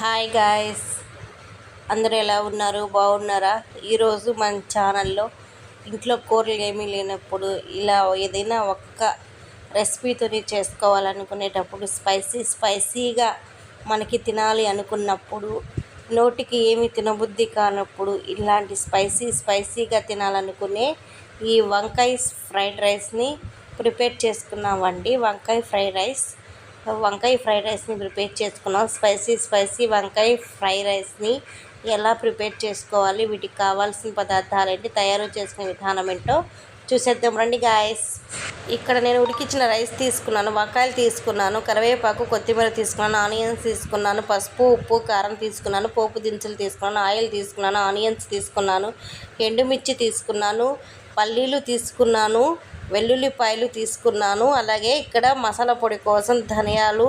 Hi guys అందరూ ఎలా ఉన్నారు? బాగున్నారా? ఈరోజు మన ఛానల్లో ఇంట్లో కూరలు ఏమీ లేనప్పుడు ఇలా ఏదైనా ఒక్క రెసిపీతోని చేసుకోవాలనుకునేటప్పుడు స్పైసీ స్పైసీగా మనకి తినాలి అనుకున్నప్పుడు నోటికి ఏమి తినబుద్ధి కానప్పుడు ఇలాంటి స్పైసీ స్పైసీగా తినాలనుకునే ఈ వంకాయ ఫ్రైడ్ రైస్ని ప్రిపేర్ చేసుకున్నామండి. వంకాయ ఫ్రైడ్ రైస్ వంకాయ ఫ్రైడ్ రైస్ని ప్రిపేర్ చేసుకున్నాం. స్పైసీ స్పైసీ వంకాయ ఫ్రై రైస్ని ఎలా ప్రిపేర్ చేసుకోవాలి వీటికి కావాల్సిన పదార్థాలు ఏంటి తయారు చేసుకునే విధానం ఏంటో చూసేద్దాం. రండి గాయస్. ఇక్కడ నేను ఉడికించిన రైస్ తీసుకున్నాను వంకాయలు తీసుకున్నాను కరివేపాకు కొత్తిమీర తీసుకున్నాను ఆనియన్స్ తీసుకున్నాను పసుపు ఉప్పు కారం తీసుకున్నాను పోపు దినుసులు తీసుకున్నాను ఆయిల్ తీసుకున్నాను ఆనియన్స్ తీసుకున్నాను ఎండుమిర్చి తీసుకున్నాను పల్లీలు తీసుకున్నాను వెల్లుల్లిపాయలు తీసుకున్నాను. అలాగే ఇక్కడ మసాలా పొడి కోసం ధనియాలు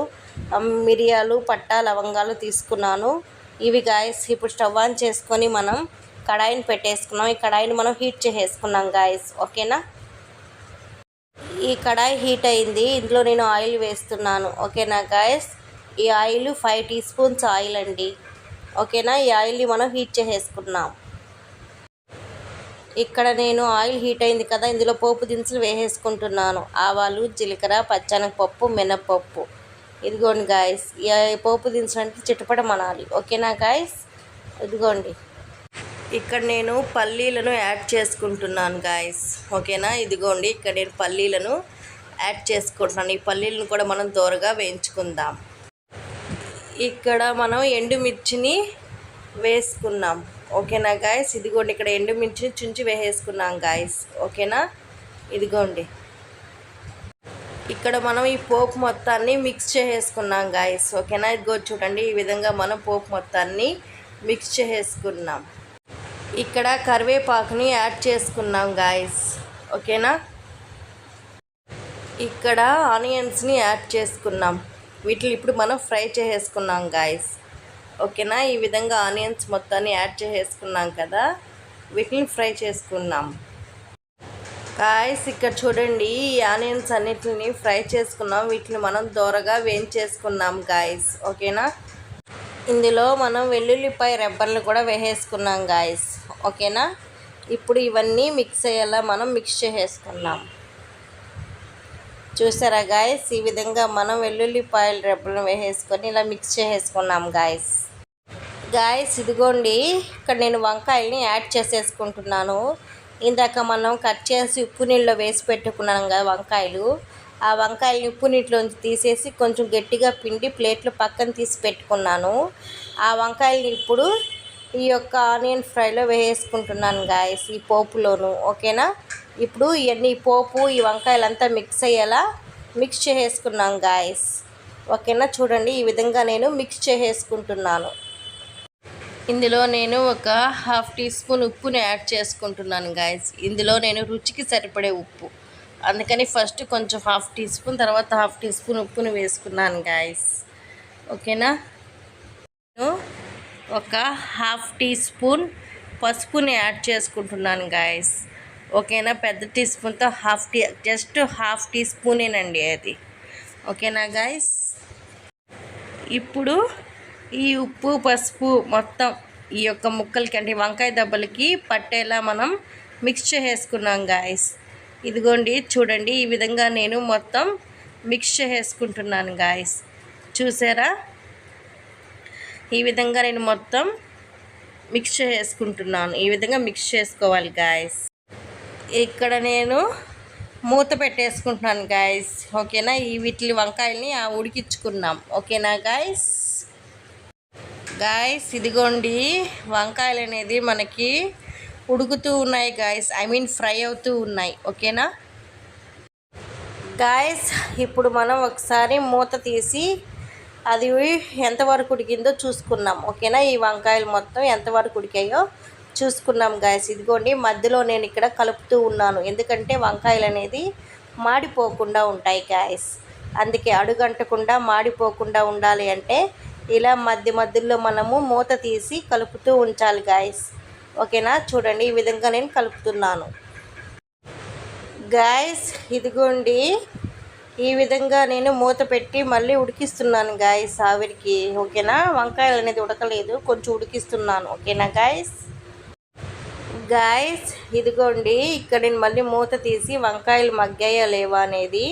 మిరియాలు పట్టా లవంగాలు తీసుకున్నాను. ఇవి గాయస్ ఇప్పుడు స్టవ్ ఆన్ చేసుకొని మనం కడాయిని పెట్టేసుకున్నాం. ఈ కడాయిని మనం హీట్ చేసేసుకున్నాం గాయస్. ఓకేనా? ఈ కడాయి హీట్ అయింది. ఇందులో నేను ఆయిల్ వేస్తున్నాను. ఓకేనా గాయస్? ఈ oil five teaspoons oil అండి. ఓకేనా? ఈ ఆయిల్ని మనం హీట్ చేసేసుకున్నాం. ఇక్కడ నేను ఆయిల్ హీట్ అయింది కదా ఇందులో పోపు దినుసులు వేసేసుకుంటున్నాను. ఆవాలు జీలకర్ర పచ్చనగపప్పు మినప్పప్పు. ఇదిగోండి గాయస్ పోపు దినుసులు అంటే చిటపట మనాలి ఓకేనా గాయస్ ఇదిగోండి. ఇక్కడ నేను పల్లీలను యాడ్ చేసుకుంటున్నాను గాయస్ ఓకేనా? ఇదిగోండి ఇక్కడ నేను పల్లీలను యాడ్ చేసుకుంటున్నాను. ఈ పల్లీలను కూడా మనం దోరగా వేయించుకుందాం. ఇక్కడ మనం ఎండుమిర్చిని వేసుకున్నాం. ఓకేనా గాయస్ ఇదిగోండి ఇక్కడ ఎండుమిర్చిని చుంచి వేసేసుకున్నాం గాయస్ ఓకేనా? ఇదిగోండి. ఇక్కడ మనం ఈ పోపు మొత్తాన్ని మిక్స్ చేసేసుకున్నాం గాయస్ ఓకేనా? ఇదిగో చూడండి ఈ విధంగా మనం పోపు మొత్తాన్ని మిక్స్ చేసేసుకున్నాం. ఇక్కడ కరివేపాకుని యాడ్ చేసుకున్నాం గాయస్ ఓకేనా? ఇక్కడ ఆనియన్స్ని యాడ్ చేసుకున్నాం. వీటిని ఇప్పుడు మనం ఫ్రై చేసేసుకున్నాం గాయస్ ఓకేనా? ఈ విధంగా ఆనియన్స్ మొత్తాన్ని యాడ్ చేసేసుకున్నాం కదా. వీటిని ఫ్రై చేసుకున్నాం కాయస్ ఇక్కడ చూడండి ఈ ఆనియన్స్ అన్నిటిని ఫ్రై చేసుకున్నాం. వీటిని మనం దోరగా వేయించేసుకున్నాం గాయస్ ఓకేనా? ఇందులో మనం వెల్లుల్లిపాయ రెబ్బర్లు కూడా వేసేసుకున్నాం గాయస్ ఓకేనా? ఇప్పుడు ఇవన్నీ మిక్స్ అయ్యేలా మనం మిక్స్ చేసేసుకున్నాం చూసారా గాయస్ ఈ విధంగా మనం వెల్లుల్లిపాయలు రెబ్బలను వేసేసుకొని ఇలా మిక్స్ చేసేసుకున్నాం గాయస్ గాయస్ ఇదిగోండి ఇక్కడ నేను వంకాయల్ని యాడ్ చేసేసుకుంటున్నాను. ఇందాక మనం కట్ చేసి ఉప్పు నీళ్ళలో వేసి పెట్టుకున్నాం కదా వంకాయలు. ఆ వంకాయలని ఉప్పు నీటిలోంచి తీసేసి కొంచెం గట్టిగా పిండి ప్లేట్లు పక్కన తీసి పెట్టుకున్నాను. ఆ వంకాయలని ఇప్పుడు ఈ యొక్క ఆనియన్ ఫ్రైలో వేసుకుంటున్నాను గాయస్ ఈ పోపులోను ఓకేనా? ఇప్పుడు ఇవన్నీ పోపు ఈ వంకాయలంతా మిక్స్ అయ్యేలా మిక్స్ చేసేసుకున్నాం గాయస్ ఓకేనా? చూడండి ఈ విధంగా నేను మిక్స్ చేసేసుకుంటున్నాను. ఇందులో నేను ఒక హాఫ్ టీ స్పూన్ ఉప్పుని యాడ్ చేసుకుంటున్నాను గాయస్ ఇందులో నేను రుచికి సరిపడే ఉప్పు. అందుకని ఫస్ట్ కొంచెం హాఫ్ టీ స్పూన్ తర్వాత హాఫ్ టీ స్పూన్ ఉప్పును వేసుకున్నాను గాయస్ ఓకేనా? నేను ఒక హాఫ్ టీ స్పూన్ పసుపుని యాడ్ చేసుకుంటున్నాను గాయస్ ఓకేనా? పెద్ద టీ స్పూన్తో హాఫ్ టీ జస్ట్ హాఫ్ టీ స్పూనేనండి అది. ఓకేనా గాయస్ ఇప్పుడు ఈ ఉప్పు పసుపు మొత్తం ఈ యొక్క ముక్కలకి అంటే వంకాయ దెబ్బలకి పట్టేలా మనం మిక్స్ చేసుకున్నాం గాయస్ ఇదిగోండి చూడండి ఈ విధంగా నేను మొత్తం మిక్స్ చేసుకుంటున్నాను గాయస్ చూసారా? ఈ విధంగా నేను మొత్తం మిక్స్ చేసుకుంటున్నాను. ఈ విధంగా మిక్స్ చేసుకోవాలి గాయస్ ఇక్కడ నేను మూత పెట్టేసుకుంటున్నాను గాయస్ ఓకేనా? ఈ వీటి వంకాయల్ని ఉడికించుకున్నాం ఓకేనా గాయస్ గాయస్ ఇదిగోండి. వంకాయలు అనేది మనకి ఉడుకుతూ ఉన్నాయి గాయస్ ఐ మీన్ ఫ్రై అవుతూ ఉన్నాయి. ఓకేనా? గాయస్ ఇప్పుడు మనం ఒకసారి మూత తీసి అది ఎంతవరకు ఉడికిందో చూసుకున్నాం. ఓకేనా? ఈ వంకాయలు మొత్తం ఎంతవరకు ఉడికాయో చూసుకున్నాం గాయస్ ఇదిగోండి మధ్యలో నేను ఇక్కడ కలుపుతూ ఉన్నాను. ఎందుకంటే వంకాయలు అనేది మాడిపోకుండా ఉంటాయి గాయస్ అందుకే అడుగంటకుండా మాడిపోకుండా ఉండాలి అంటే ఇలా మధ్య మధ్యలో మనము మూత తీసి కలుపుతూ ఉంచాలి గాయస్ ఓకేనా? చూడండి ఈ విధంగా నేను కలుపుతున్నాను. గాయస్ ఇదిగోండి ఈ విధంగా నేను మూత పెట్టి మళ్ళీ ఉడికిస్తున్నాను గాయస్ ఆవిరికి ఓకేనా వంకాయలు అనేది ఉడకలేదు కొంచెం ఉడికిస్తున్నాను ఓకేనా గాయస్ గాయస్ ఇదిగోండి ఇక్కడ నేను మళ్ళీ మూత తీసి వంకాయలు మగ్గాయా లేవా అనేది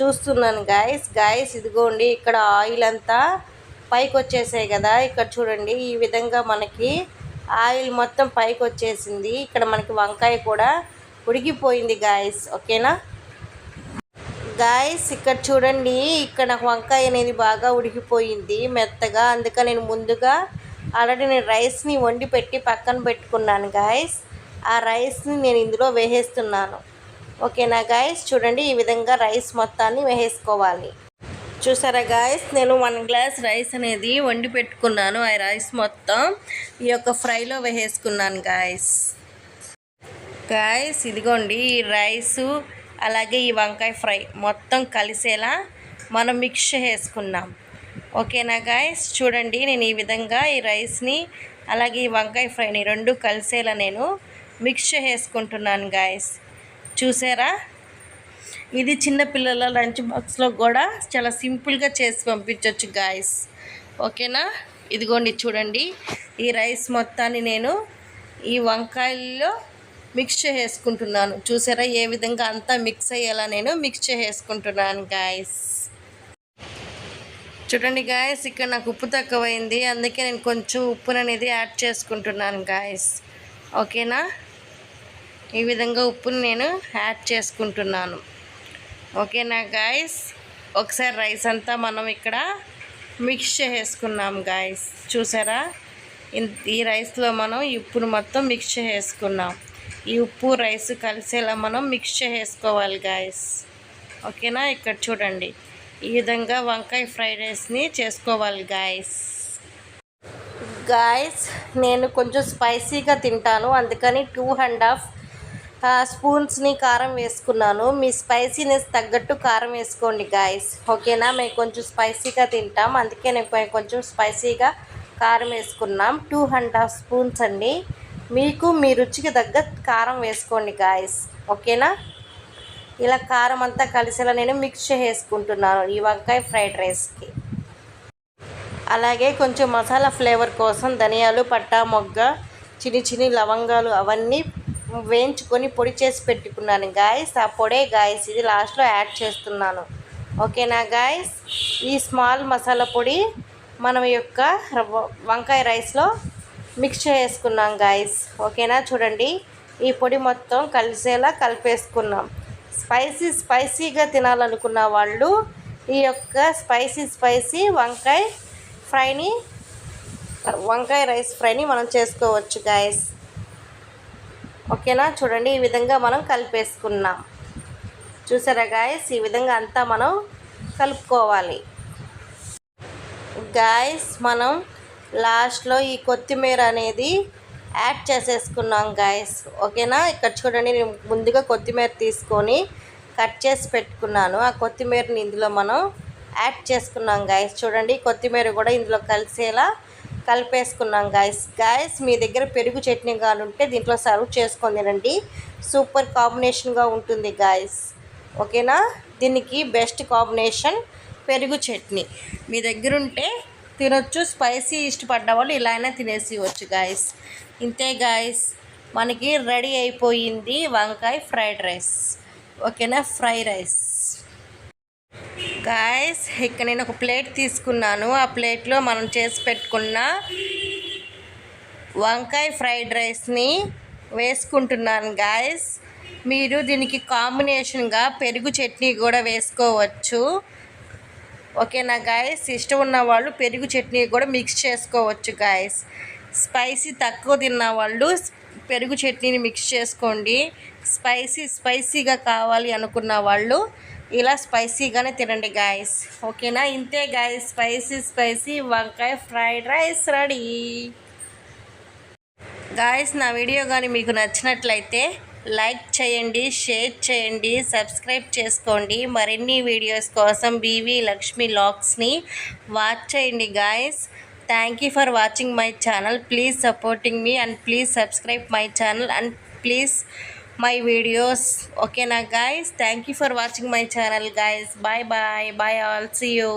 చూస్తున్నాను గాయస్ గాయస్ ఇదిగోండి ఇక్కడ ఆయిల్ అంతా పైకి వచ్చేసాయి కదా ఇక్కడ చూడండి ఈ విధంగా మనకి ఆయిల్ మొత్తం పైకి వచ్చేసింది. ఇక్కడ మనకి వంకాయ కూడా ఉడికిపోయింది గాయస్ ఓకేనా గాయస్ ఇక్కడ చూడండి ఇక్కడ నాకు వంకాయ అనేది బాగా ఉడికిపోయింది మెత్తగా. అందుకని నేను ముందుగా ఆల్రెడీ నేను రైస్ని వండి పెట్టి పక్కన పెట్టుకున్నాను గాయస్ ఆ రైస్ని నేను ఇందులో వేసేస్తున్నాను. ఓకేనా గాయస్ చూడండి ఈ విధంగా రైస్ మొత్తాన్ని వేసేసుకోవాలి. చూసారా గాయస్ నేను వన్ గ్లాస్ రైస్ అనేది వండి పెట్టుకున్నాను ఆ రైస్ మొత్తం ఈ యొక్క ఫ్రైలో వేసేసుకున్నాను గాయస్ గాయస్ ఇదిగోండి ఈ రైసు అలాగే ఈ వంకాయ ఫ్రై మొత్తం కలిసేలా మనం మిక్స్ చేసుకున్నాం. ఓకేనా గాయస్ చూడండి నేను ఈ విధంగా ఈ రైస్ని అలాగే ఈ వంకాయ ఫ్రైని రెండు కలిసేలా నేను మిక్స్ చేసుకుంటున్నాను గాయస్ చూసారా? ఇది చిన్నపిల్లల లంచ్ బాక్స్లో కూడా చాలా సింపుల్గా చేసి పంపించవచ్చు గాయస్ ఓకేనా? ఇదిగోండి చూడండి ఈ రైస్ మొత్తాన్ని నేను ఈ వంకాయల్లో మిక్స్ చేసుకుంటున్నాను చూసారా? ఏ విధంగా అంతా మిక్స్ అయ్యేలా నేను మిక్స్ చేసుకుంటున్నాను గాయస్ చూడండి గాయస్ ఇక్కడ నాకు ఉప్పు తక్కువైంది. అందుకే నేను కొంచెం ఉప్పును అనేది యాడ్ చేసుకుంటున్నాను గాయస్ ఓకేనా? ఈ విధంగా ఉప్పుని నేను యాడ్ చేసుకుంటున్నాను. ఓకేనా గాయస్ ఒకసారి రైస్ అంతా మనం ఇక్కడ మిక్స్ చేసుకున్నాం గాయస్ చూసారా? ఈ రైస్లో మనం ఉప్పును మొత్తం మిక్స్ చేసుకున్నాం. ఈ ఉప్పు రైస్ కలిసేలా మనం మిక్స్ చేసుకోవాలి గాయస్ ఓకేనా? ఇక్కడ చూడండి. ఈ విధంగా వంకాయ ఫ్రైడ్ రైస్ని చేసుకోవాలి గాయస్ గాయస్ నేను కొంచెం స్పైసీగా తింటాను. అందుకని టూ అండ్ హాఫ్ స్పూన్స్ని కారం వేసుకున్నాను. మీ స్పైసీనెస్ తగ్గట్టు కారం వేసుకోండి గాయస్ ఓకేనా? మేము కొంచెం స్పైసీగా తింటాం. అందుకే నేను కొంచెం స్పైసీగా కారం వేసుకున్నాం. టూ అండ్ హాఫ్ స్పూన్స్ అండి. మీకు మీ రుచికి తగ్గ కారం వేసుకోండి గాయస్ ఓకేనా? ఇలా కారం అంతా కలిసేలా నేను మిక్స్ చేసుకుంటున్నాను ఈ వంకాయ ఫ్రైడ్ రైస్కి. అలాగే కొంచెం మసాలా ఫ్లేవర్ కోసం ధనియాలు పట్టా మొగ్గ చిన్ని చిన్ని లవంగాలు అవన్నీ వేయించుకొని పొడి చేసి పెట్టుకున్నాను గాయస్ ఆ పొడే గాయస్ ఇది లాస్ట్లో యాడ్ చేస్తున్నాను. ఓకేనా గాయస్ ఈ స్మాల్ మసాలా పొడి మనం యొక్క వంకాయ రైస్లో మిక్స్ చేసుకున్నాం గాయస్ ఓకేనా? చూడండి. ఈ పొడి మొత్తం కలిసేలా కలిపేసుకున్నాం. స్పైసీ స్పైసీగా తినాలనుకున్న వాళ్ళు ఈ యొక్క స్పైసీ స్పైసీ వంకాయ ఫ్రైని వంకాయ రైస్ ఫ్రైని మనం చేసుకోవచ్చు గాయస్ ఓకేనా? చూడండి. ఈ విధంగా మనం కలిపేసుకున్నాం. చూసారా గాయస్ ఈ విధంగా అంతా మనం కలుపుకోవాలి. గాయస్ మనం లాస్ట్లో ఈ కొత్తిమీర అనేది యాడ్ చేసేసుకున్నాం గాయస్ ఓకేనా? ఇక్కడ చూడండి నేను ముందుగా కొత్తిమీర తీసుకొని కట్ చేసి పెట్టుకున్నాను. ఆ కొత్తిమీరని ఇందులో మనం యాడ్ చేసుకున్నాం గాయస్ చూడండి కొత్తిమీర కూడా ఇందులో కలిసేలా కలిపేసుకున్నాం గాయస్ గాయస్ మీ దగ్గర పెరుగు చట్నీ కానీ ఉంటే దీంట్లో సర్వ్ చేసుకొని తినండి. సూపర్ కాంబినేషన్గా ఉంటుంది గాయస్ ఓకేనా? దీనికి బెస్ట్ కాంబినేషన్ పెరుగు చట్నీ. మీ దగ్గర ఉంటే తినొచ్చు. స్పైసీ ఇష్టపడ్డ వాళ్ళు ఇలా అయినా తినేసివచ్చు గాయస్. ఇంతే గాయస్. మనకి రెడీ అయిపోయింది వంకాయ ఫ్రైడ్ రైస్. ఓకేనా? Fry rice. గాయస్ ఇక్కడ నేను ఒక ప్లేట్ తీసుకున్నాను. ఆ ప్లేట్లో మనం చేసి పెట్టుకున్న వంకాయ ఫ్రైడ్ రైస్ని వేసుకుంటున్నాను గాయస్. మీరు దీనికి కాంబినేషన్గా పెరుగు చట్నీ కూడా వేసుకోవచ్చు. ఓకేనా గాయస్ ఇష్టం ఉన్న వాళ్ళు పెరుగు చట్నీ కూడా మిక్స్ చేసుకోవచ్చు గాయస్ స్పైసీ తక్కువ తిన్న వాళ్ళు పెరుగు చట్నీని మిక్స్ చేసుకోండి. స్పైసీ స్పైసీగా కావాలి అనుకున్న వాళ్ళు ఇలా స్పైసీగానే తినండి గాయస్ ఓకేనా? ఇంతే గాయస్ స్పైసీ స్పైసీ వంకాయ ఫ్రైడ్ రైస్ రెడీ గాయస్ నా వీడియో కానీ మీకు నచ్చినట్లయితే లైక్ చేయండి షేర్ చేయండి సబ్స్క్రైబ్ చేసుకోండి. మరిన్ని వీడియోస్ కోసం బీవీ లక్ష్మి లాక్స్ని వాచ్ చేయండి guys thank you for watching my channel please supporting me and please subscribe my channel and please my videos ఓకేనా guys thank you for watching my channel guys bye bye bye all see you